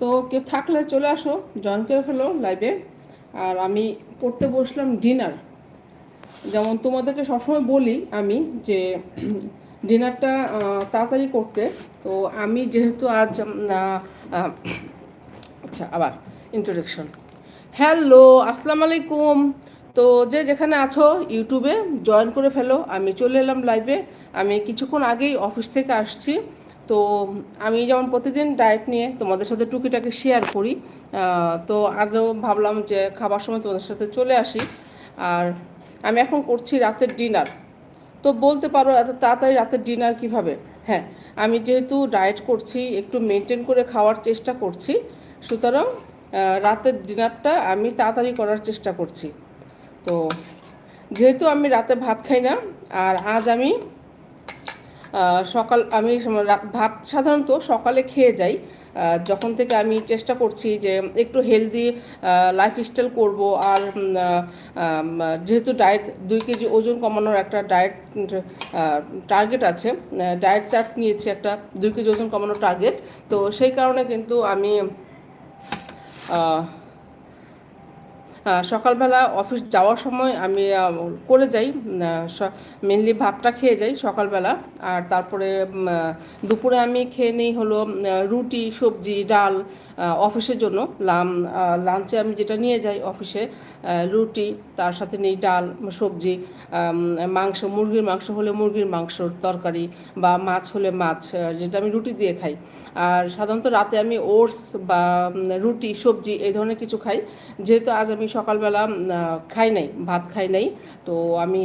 তো কেউ থাকলে চলে আসো জয়েন করে ফেলো লাইভে আর আমি করতে বসলাম ডিনার যেমন তোমাদেরকে সবসময় বলি আমি যে ডিনারটা তাড়াতাড়ি করতে। তো আমি যেহেতু আজ আচ্ছা আবার ইন্ট্রোডাকশন হ্যালো আসসালামু আলাইকুম। তো যে যেখানে আছো ইউটিউবে জয়েন করে ফেলো। আমি চলে এলাম লাইভে আমি কিছুক্ষণ আগেই অফিস থেকে আসছি। তো আমি যেমন প্রতিদিন ডায়েট নিয়ে তোমাদের সাথে টুকিটাকে শেয়ার করি তো আজও ভাবলাম যে খাবার সময় তোমাদের সাথে চলে আসি। আর আমি এখন করছি রাতের ডিনার তো বলতে পারো এত তাড়াতাড়ি রাতের ডিনার কীভাবে? হ্যাঁ আমি যেহেতু ডায়েট করছি, একটু মেনটেন করে খাওয়ার চেষ্টা করছি, সুতরাং রাতের ডিনারটা আমি তাড়াতাড়ি করার চেষ্টা করছি। তো যেহেতু আমি রাতে ভাত খাই না, আর আজ আমি সকাল আমি ভাত সাধারণত সকালে খেয়ে যাই। যখন থেকে আমি চেষ্টা করছি যে একটু হেলদি লাইফস্টাইল করব আর যেহেতু ডায়েট দুই কেজি ওজন কমানোর একটা ডায়েট টার্গেট আছে ডায়েট চার্ট নিয়েছি একটা দুই কেজি ওজন কমানোর টার্গেট তো সেই কারণে কিন্তু আমি সকালবেলা অফিস যাওয়ার সময় আমি করে যাই মেনলি ভাতটা খেয়ে যাই সকালবেলা। আর তারপরে দুপুরে আমি খেয়ে নিই হলো রুটি, সবজি, ডাল অফিসের জন্য লাঞ্চে আমি যেটা নিয়ে যাই অফিসে রুটি, তার সাথে নিই ডাল, সবজি মাংস, মুরগির মাংস হলে মুরগির মাংসর তরকারি বা মাছ হলে মাছ যেটা আমি রুটি দিয়ে খাই। আর সাধারণত রাতে আমি ওটস বা রুটি, সবজি এই ধরনের কিছু খাই। যেহেতু আজ আমি সকালবেলা খাই নাই, ভাত খাই নাই, তো আমি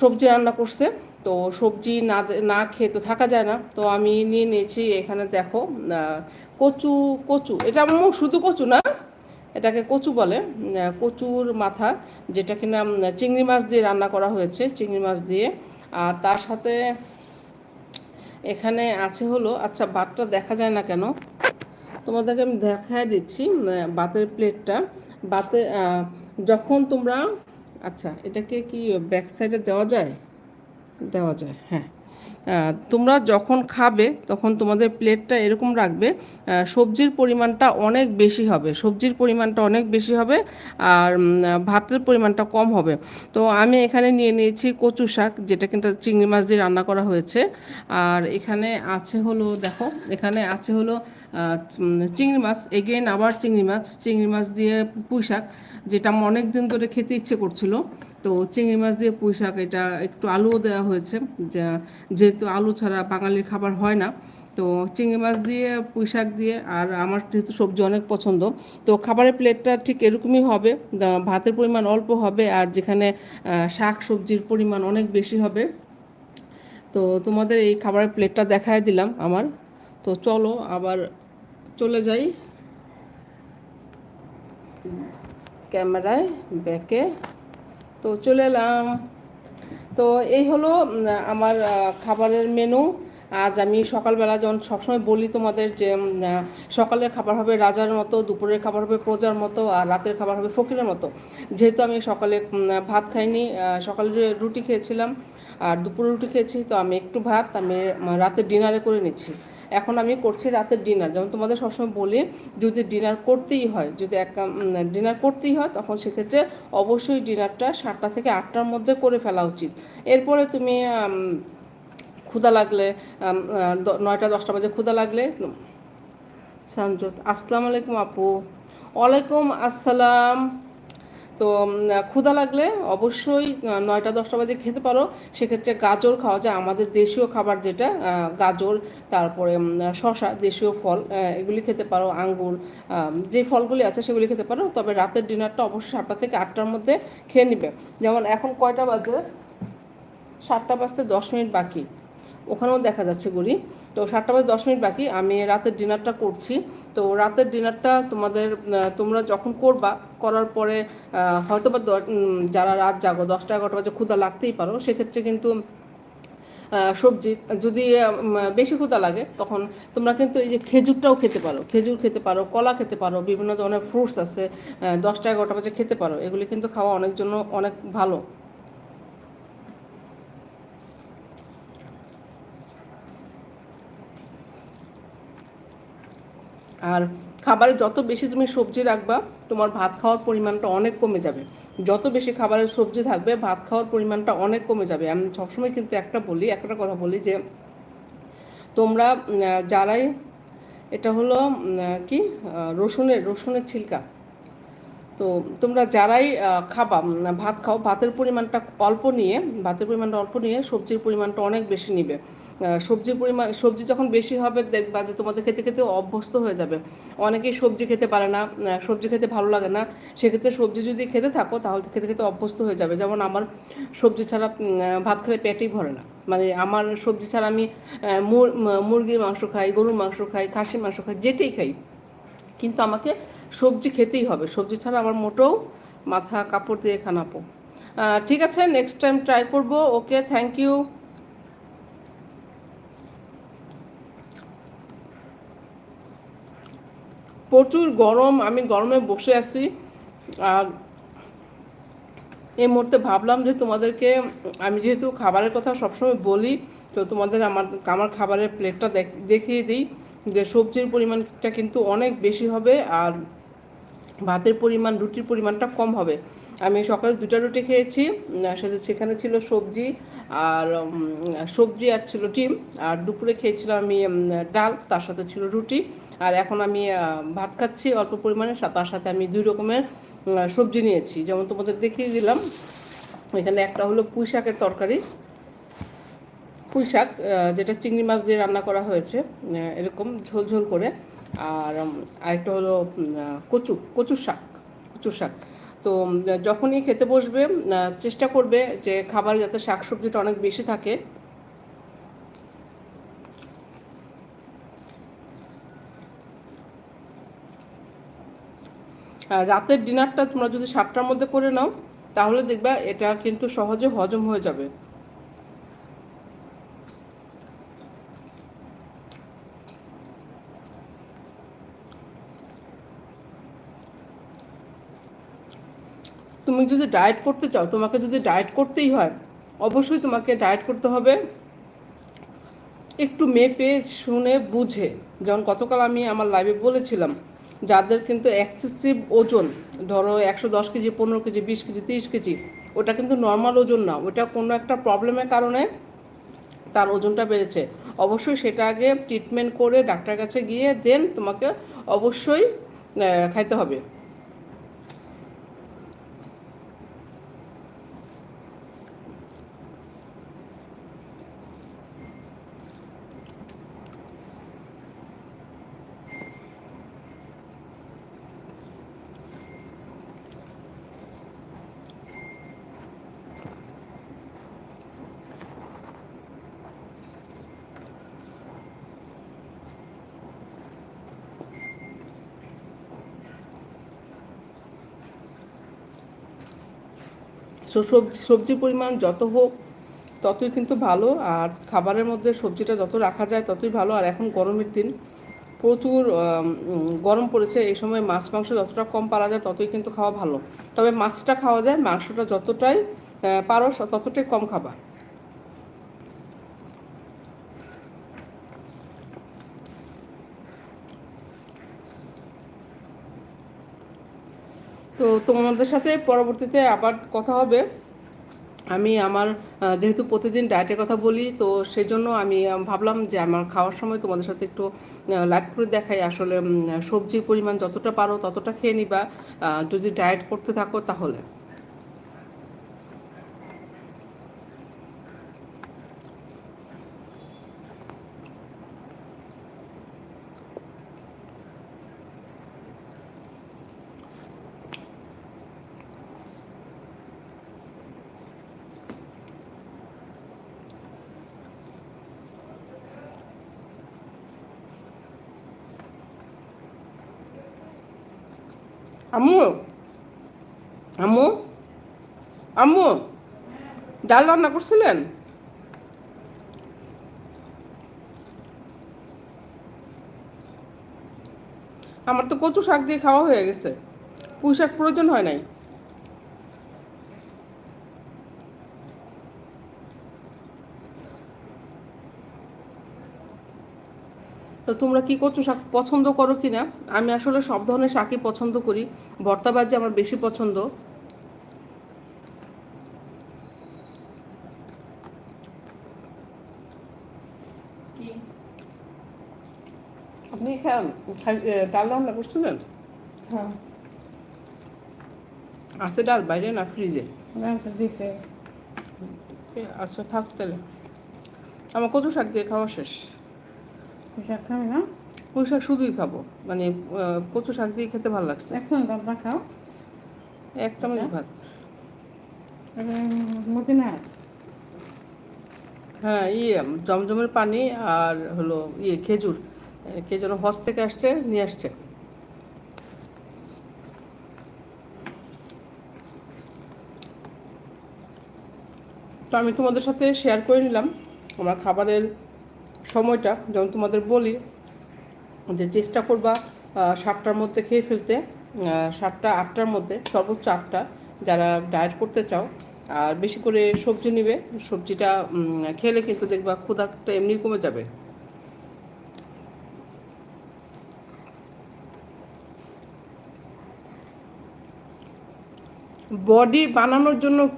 সবজি রান্না করছে। তো সবজি না না খেয়ে তো থাকা যায় না। তো আমি নিয়ে নিয়েছি এখানে দেখো কচু কচু। এটা আমার শুধু কচু না এটাকে কচু বলে। কচুর মাথা যেটা কিনা চিংড়ি মাছ দিয়ে রান্না করা হয়েছে চিংড়ি মাছ দিয়ে। আর তার সাথে এখানে আছে হলো আচ্ছা ভাতটা দেখা যায় না কেন? তোমাদেরকে আমি দেখায় দিচ্ছি ভাতের প্লেটটা। আহ, যখন তোমরা আচ্ছা এটাকে কি ব্যাক সাইডে দেওয়া যায়? দেওয়া যায় হ্যাঁ। তোমরা যখন খাবে, তখন তোমাদের প্লেটটা এরকম রাখবে সবজির পরিমাণটা অনেক বেশি হবে, সবজির পরিমাণটা অনেক বেশি হবে, আর ভাতের পরিমাণটা কম হবে। তো আমি এখানে নিয়ে নিয়েছি কচু শাক, যেটা কিন্তু চিংড়ি মাছ দিয়ে রান্না করা হয়েছে। আর এখানে আছে হলো, দেখো, এখানে আছে হলো চিংড়ি মাছ এগেন আবার চিংড়ি মাছ চিংড়ি মাছ দিয়ে পুঁই শাক, যেটা অনেক দিন ধরে খেতে ইচ্ছে করছিল। তো চিংড়ি মাছ দিয়ে পুঁই শাক, এটা একটু আলুও দেওয়া হয়েছে। যা- যেহেতু আলু ছাড়া বাঙালির খাবার হয় না, তো চিংড়ি মাছ দিয়ে, পুঁই শাক দিয়ে, আর আমার যেহেতু সবজি অনেক পছন্দ, তো খাবারের প্লেটটা ঠিক এরকমই হবে। ভাতের পরিমাণ অল্প হবে, আর যেখানে শাক সবজির পরিমাণ অনেক বেশি হবে। তো তোমাদের এই খাবারের প্লেটটা দেখায় দিলাম আমার। তো চলো আবার চলে যাই। ক্যামেরায়, ব্যাকে। তো চলে এলাম। তো এই হলো আমার খাবারের মেনু আজ আমি সকালবেলা যেমন সবসময় বলি তোমাদের যে সকালের খাবার হবে রাজার মতো, দুপুরের খাবার হবে প্রজার মতো, আর রাতের খাবার হবে ফকিরের মতো। যেহেতু আমি সকালে ভাত খাইনি সকালে রুটি খেয়েছিলাম, আর দুপুরে রুটি খেয়েছি, তো আমি একটু ভাত, আমি রাতের ডিনারে করে নিচ্ছি। এখন আমি করছি রাতের ডিনার যেমন তোমাদের সবসময় বলি, যদি ডিনার করতেই হয়, যদি এক ডিনার করতেই হয়, তখন সেক্ষেত্রে অবশ্যই ডিনারটা সাতটা থেকে আটটার মধ্যে করে ফেলা উচিত। এরপরে তুমি ক্ষুধা লাগলে নয়টা, দশটা বাজে ক্ষুধা লাগলে, সানজত, আসসালামু আলাইকুম আপু। ওয়ালাইকুম আসসালাম। তো ক্ষুধা লাগলে অবশ্যই নয়টা, দশটা বাজে খেতে পারো। সেক্ষেত্রে গাজর খাওয়া যায়। আমাদের দেশীয় খাবার যেটা গাজর, তারপরে শশা দেশীয় ফল এগুলি খেতে পারো। আঙ্গুর যে ফলগুলি আছে সেগুলি খেতে পারো। তবে রাতের ডিনারটা অবশ্যই সাতটা থেকে আটটার মধ্যে খেয়ে নিবে। যেমন এখন কয়টা বাজে? সাতটা বাজতে দশ মিনিট বাকি। ওখানেও দেখা যাচ্ছে গুলি। তো সাতটা বাজে দশ মিনিট বাকি, আমি রাতের ডিনারটা করছি। তো রাতের ডিনারটা তোমাদের তোমরা যখন করবা, করার পরে হয়তো বা যারা রাত জাগো, দশটা এগারোটা বাজে ক্ষুধা লাগতেই পারো, সেক্ষেত্রে কিন্তু সবজি, যদি বেশি ক্ষুধা লাগে, তখন তোমরা কিন্তু এই যে খেজুরটাও খেতে পারো। খেজুর খেতে পারো, কলা খেতে পারো, বিভিন্ন ধরনের ফ্রুটস আছে দশটা এগারোটা বাজে খেতে পারো। এগুলি কিন্তু খাওয়া অনেক জন্য অনেক ভালো। আর খাবারে যত বেশি তুমি সবজি রাখবা, তোমার ভাত খাওয়ার পরিমাণটা অনেক কমে যাবে। যত বেশি খাবারের সবজি থাকবে, ভাত খাওয়ার পরিমাণটা অনেক কমে যাবে। আমি সবসময় কিন্তু একটা বলি, একটা কথা বলি যে তোমরা যারাই এটা হলো কি রসুনের রসুনের ছিলকা। তো তোমরা যারাই খাবা ভাত খাও, ভাতের পরিমাণটা অল্প নিয়ে, ভাতের পরিমাণটা অল্প নিয়ে সবজির পরিমাণটা অনেক বেশি নিবে। সবজির পরিমাণ, সবজি যখন বেশি হবে, দেখবা যে তোমাদের খেতে খেতে অভ্যস্ত হয়ে যাবে। অনেকেই সবজি খেতে পারে না সবজি খেতে ভালো লাগে না। সেক্ষেত্রে সবজি যদি খেতে থাকো, তাহলে খেতে খেতে অভ্যস্ত হয়ে যাবে। যেমন আমার সবজি ছাড়া ভাত খেলে পেটেই ভরে না। মানে আমার সবজি ছাড়া আমি মুরগির মাংস খাই, গরুর মাংস খাই, খাসির মাংস খাই, যেটাই খাই। কিন্তু আমাকে সবজি খেতেই হবে। সবজি ছাড়া আমার মোটেও মাথা কাপড় দিয়ে খানাপো ঠিক আছে নেক্সট টাইম ট্রাই করব। ওকে থ্যাংক ইউ প্রচুর গরম, আমি গরমে বসে আছি। আর এই মুহূর্তে ভাবলাম যে তোমাদেরকে, আমি যেহেতু খাবারের কথা সবসময় বলি, তো তোমাদের আমার আমার খাবারের প্লেটটা দেখিয়ে দিই যে সবজির পরিমাণটা কিন্তু অনেক বেশি হবে। আর ভাতের পরিমাণ, রুটির পরিমাণটা কম হবে। আমি সকালে দুটা রুটি খেয়েছি সেখানে ছিল সবজি আর সবজি আর ছিল ডিম। আর দুপুরে খেয়েছিলাম আমি ডাল, তার সাথে ছিল রুটি। আর এখন আমি ভাত খাচ্ছি অল্প পরিমাণে তার সাথে আমি দুই রকমের সবজি নিয়েছি। যেমন তোমাদের দেখিয়ে দিলাম, এখানে একটা হলো পুঁই শাকের তরকারি পুঁই শাক যেটা চিংড়ি মাছ দিয়ে রান্না করা হয়েছে এরকম ঝোল ঝোল করে। আর আরেকটা হলো কচু কচুর শাক কচুর শাক। তো যখনই খেতে বসবে চেষ্টা করবে যে খাবার যাতে শাক সবজিটা অনেক বেশি থাকে। রাতের ডিনারটা তোমরা যদি সাতটার মধ্যে করে নাও, তাহলে দেখবা এটা কিন্তু সহজে হজম হয়ে যাবে। তুমি যদি ডায়েট করতে চাও, তোমাকে যদি ডায়েট করতেই হয়, অবশ্যই তোমাকে ডায়েট করতে হবে একটু মেপে, শুনে, বুঝে। যেমন গতকাল আমি আমার লাইভে বলেছিলাম, যাদের কিন্তু এক্সেসিভ ওজন, ধরো একশো দশ কেজি, পনেরো কেজি, বিশ কেজি, তিরিশ কেজি, ওটা কিন্তু নর্মাল ওজন না। ওটা কোনো একটা প্রবলেমের কারণে তার ওজনটা বেড়েছে। অবশ্যই সেটা আগে ট্রিটমেন্ট করে ডাক্তার কাছে গিয়ে দেন তোমাকে অবশ্যই খাইতে হবে। সবজি সবজির পরিমাণ যত হোক, ততই কিন্তু ভালো। আর খাবারের মধ্যে সবজিটা যত রাখা যায়, ততই ভালো। আর এখন গরমের দিন, প্রচুর গরম পড়েছে। এই সময় মাছ, মাংস যতটা কম পারা যায়, ততই কিন্তু খাওয়া ভালো। তবে মাছটা খাওয়া যায়, মাংসটা যতটাই পারো, ততটাই কম খাবা। তো তোমাদের সাথে পরবর্তীতে আবার কথা হবে। আমি আমার যেহেতু প্রতিদিন ডায়েটের কথা বলি, তো সেই জন্য আমি ভাবলাম যে আমার খাওয়ার সময় তোমাদের সাথে একটু লাইভ করে দেখাই। আসলে সবজির পরিমাণ যতটা পারো ততটা খেয়ে নিবা। যদি ডায়েট করতে থাকো তাহলে। আম্মু আম্মু আম্মু ডাল রান্না করছিলেন আমার তো কচু শাক দিয়ে খাওয়া হয়ে গেছে। পুঁই শাক প্রয়োজন হয় নাই। তো তোমরা কি করছ শাক পছন্দ করো কি না? আমি আসলে সব ধরনের শাকই পছন্দ করি। ভর্তা ভাজি আমার বেশি পছন্দ। আপনি ডাল রান্না করছিলেন? হ্যাঁ। আছে ডাল বাইরে না ফ্রিজে? দিতে। আচ্ছা থাক তাহলে। আমার কচু শাক দিয়ে খাওয়া শেষ। পোশাক খাবি না? পুঁই শাক শুধুই খাব। মানে কচু শাক দিয়ে খেতে ভালো লাগছে। একশন বাবা খাও? এক চামচ আচ্ছা। ভাত। মতিনা হ্যাঁ ইয়ে জমজমের পানি আর হলো ইয়ে খেজুর। কে যেন হজ থেকে আসছে নিয়ে আসছে। তো আমি তোমাদের সাথে শেয়ার করে নিলাম। আমার খাবারের সময়টা যেমন তোমাদের বলি যে চেষ্টা করবা সাতটার মধ্যে খেয়ে ফেলতে সাতটা, আটটার মধ্যে সর্বোচ্চ আটটা যারা ডায়েট করতে চাও, আর বেশি করে সবজি নিবে। সবজিটা খেলে কিন্তু দেখবা ক্ষুধাটা এমনি কমে যাবে। বডি বানানোর জন্য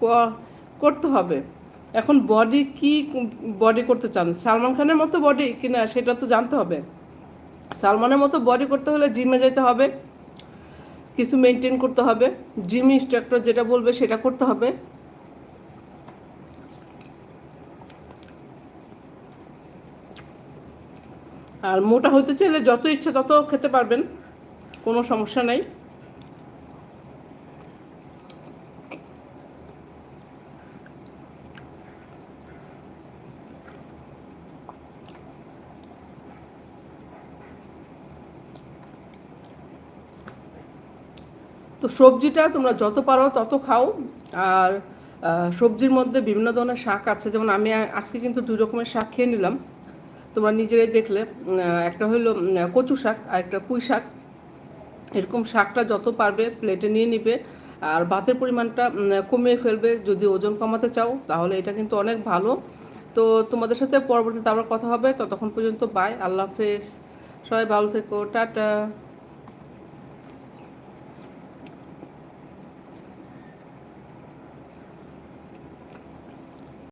ক- করতে হবে? এখন বডি কি বডি করতে চান? সালমান খানের মতো বডি কিনা সেটা তো জানতে হবে। সালমানের মতো বডি করতে হলে জিমে যেতে হবে, কিছু মেনটেন করতে হবে জিম ইনস্ট্রাক্টর যেটা বলবে সেটা করতে হবে। আর মোটা হতে চাইলে যত ইচ্ছা তত খেতে পারবেন, কোনো সমস্যা নাই। তো সবজিটা তোমরা যত পারো তত খাও। আর সবজির মধ্যে বিভিন্ন ধরনের শাক আছে। যেমন আমি আজকে কিন্তু দুই রকমের শাক খেয়ে নিলাম। তোমরা নিজেরাই দেখলে একটা হলো কচু শাক, আর একটা পুঁই শাক। এরকম শাকটা যত পারবে প্লেটে নিয়ে নিবে। আর ভাতের পরিমাণটা কমিয়ে ফেলবে। যদি ওজন কমাতে চাও, তাহলে এটা কিন্তু অনেক ভালো। তো তোমাদের সাথে পরবর্তীতে আবার কথা হবে। ততক্ষণ পর্যন্ত বাই আল্লাহ হাফেজ। সবাই ভালো থেকো। টাটা।